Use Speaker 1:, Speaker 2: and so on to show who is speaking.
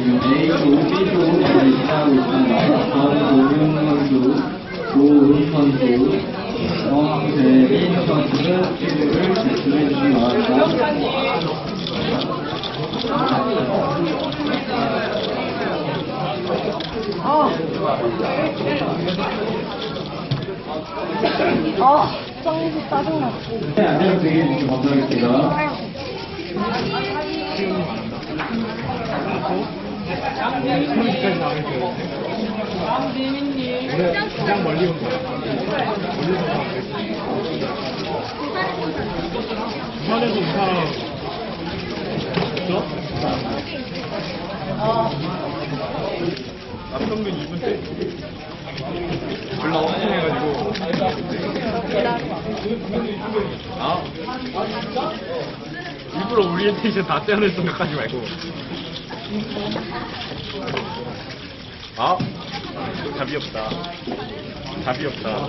Speaker 1: 지금 A, O, B 쪽으로 진행하고 있습니다. 정우용 선수, 조은 선수, 정재민 선수는 피부를 제출해 주시기 바랍니다.
Speaker 2: 아, 짱구 짜증나.
Speaker 1: 네, 안녕 대기해 주시기 감사하겠습니다.
Speaker 3: 가장 멀리 온 거야. 멀리서 부산에서 온 사람 있 어? 남성근 2분 때 연락 엄청 해가지고. 아? 일부러 오리엔테이션 다 떼어낼 생각하지 말고. 아? 답이 없다. 답이 없다